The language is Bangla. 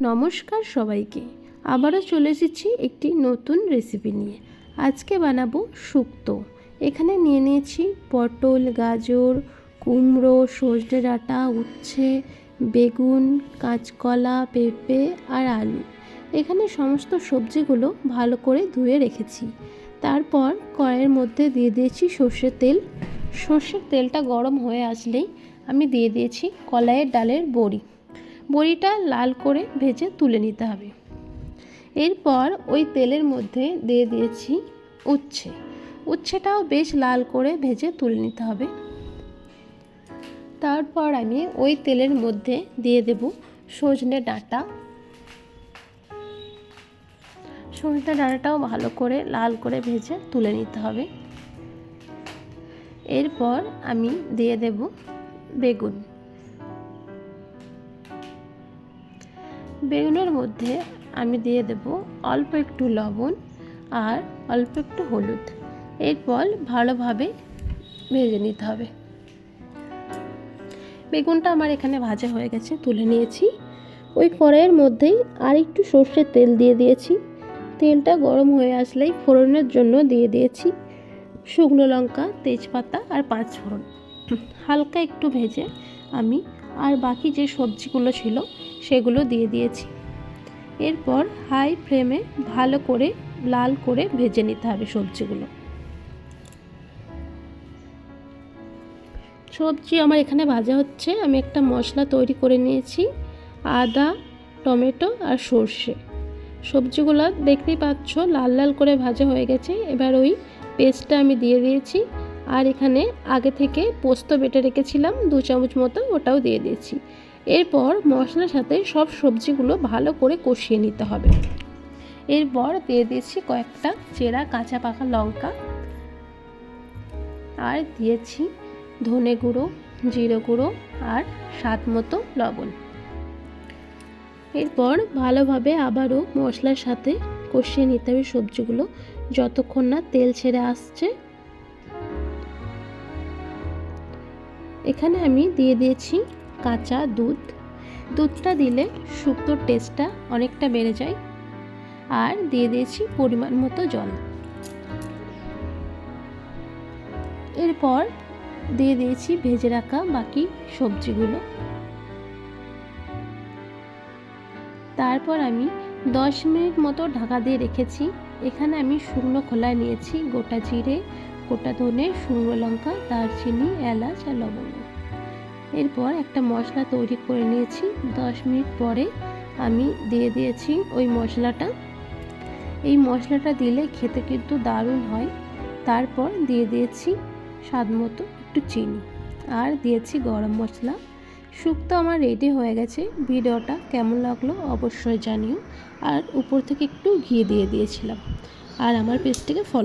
নমস্কার সবাইকে। আবারও চলে এসেছি একটি নতুন রেসিপি নিয়ে। আজকে বানাবো শুক্তো। এখানে নিয়ে নিয়েছি পটল, গাজর, কুমড়ো সজনে ডাঁটা, উচ্ছে, বেগুন, কাঁচকলা, পেঁপে আর আলু। এখানে সমস্ত সবজিগুলো ভালো করে ধুয়ে রেখেছি। তারপর কড়াইয়ের মধ্যে দিয়ে দিয়েছি সর্ষের তেল। সর্ষের তেলটা গরম হয়ে আসলেই আমি দিয়ে দিয়েছি কলাইয়ের ডালের বড়ি। বড়িটা লাল করে ভেজে তুলে নিতে হবে। এরপর ওই তেলের মধ্যে দিয়ে দিয়েছি উচ্ছে। উচ্ছেটাও বেশ লাল করে ভেজে তুলে নিতে হবে। তারপর আমি ওই তেলের মধ্যে দিয়ে দেব সজনে ডাঁটা। সজনে ডাঁটাটাও ভালো করে লাল করে ভেজে তুলে নিতে হবে। এরপর আমি দিয়ে দেব বেগুন। বেগুনের মধ্যে আমি দিয়ে দেব অল্প একটু লবণ আর অল্প একটু হলুদ। এরপর ভালোভাবে ভেজে নিতে হবে। বেগুনটা আমার এখানে ভাজা হয়ে গেছে, তুলে নিয়েছি। ওই কড়াইয়ের মধ্যেই আর একটু সর্ষের তেল দিয়ে দিয়েছি। তেলটা গরম হয়ে আসলেই ফোড়নের জন্য দিয়ে দিয়েছি শুকনো লঙ্কা, তেজপাতা আর পাঁচ ফোড়ন। হালকা একটু ভেজে আমি আর বাকি যে সবজিগুলো ছিল সেগুলো দিয়ে দিয়েছি। এরপর হাই ফ্লেমে ভালো করে লাল করে ভেজে নিতে হবে সবজিগুলো। সবজি আমার এখানে ভাজা হচ্ছে। আমি একটা মশলা তৈরি করে নিয়েছি, আদা, টমেটো আর সর্ষে। সবজিগুলো দেখতেই পাচ্ছ লাল লাল করে ভাজা হয়ে গেছে। এবার ওই পেস্টটা আমি দিয়ে দিয়েছি আর এখানে আগে থেকে পোস্ত বেটে রেখেছিলাম, দু চামচ মতো ওটাও দিয়ে দিয়েছি। এরপর মশলার সাথে সব সবজিগুলো ভালো করে কষিয়ে নিতে হবে। এরপর দিয়ে দিয়েছি কয়েকটা চেরা কাঁচা পাকা লঙ্কা। আর দিয়েছি ধনে গুঁড়ো, জিরে গুঁড়ো আর স্বাদ মতো লবণ। এরপর ভালোভাবে আবারও মশলার সাথে কষিয়ে নিতে হবে সবজিগুলো যতক্ষণ না তেল ছেড়ে আসছে। এখানে আমি দিয়ে দিয়েছি কাঁচা দুধ। দুধটা দিলে শুক্তোর টেস্টটা অনেকটা বেড়ে যায়। আর দিয়ে দিয়েছি পরিমাণ মতো জল। এরপর দিয়ে দিয়েছি ভেজে রাখা বাকি সবজিগুলো। তারপর আমি দশ মিনিট মতো ঢাকা দিয়ে রেখেছি। এখানে আমি শুকনো খোলায় নিয়েছি, গোটা জিরে, গোটা ধনে, শুকনো লঙ্কা, দারচিনি, এলাচ আর লবঙ্গ। এরপর একটা মশলা তৈরি করে নিয়েছি। দশ মিনিট পরে আমি দিয়ে দিয়েছি ওই মশলাটা। এই মশলাটা দিলে খেতে কিন্তু দারুণ হয়। তারপর দিয়ে দিয়েছি স্বাদ মতো একটু চিনি। আর দিয়েছি গরম মশলা। শুক্তো আমার রেডি হয়ে গেছে। ভিডিওটা কেমন লাগল অবশ্যই জানিও। আর উপর থেকে একটু ঘি দিয়ে দিয়েছিলাম। আর আমার পেজটিকে ফলো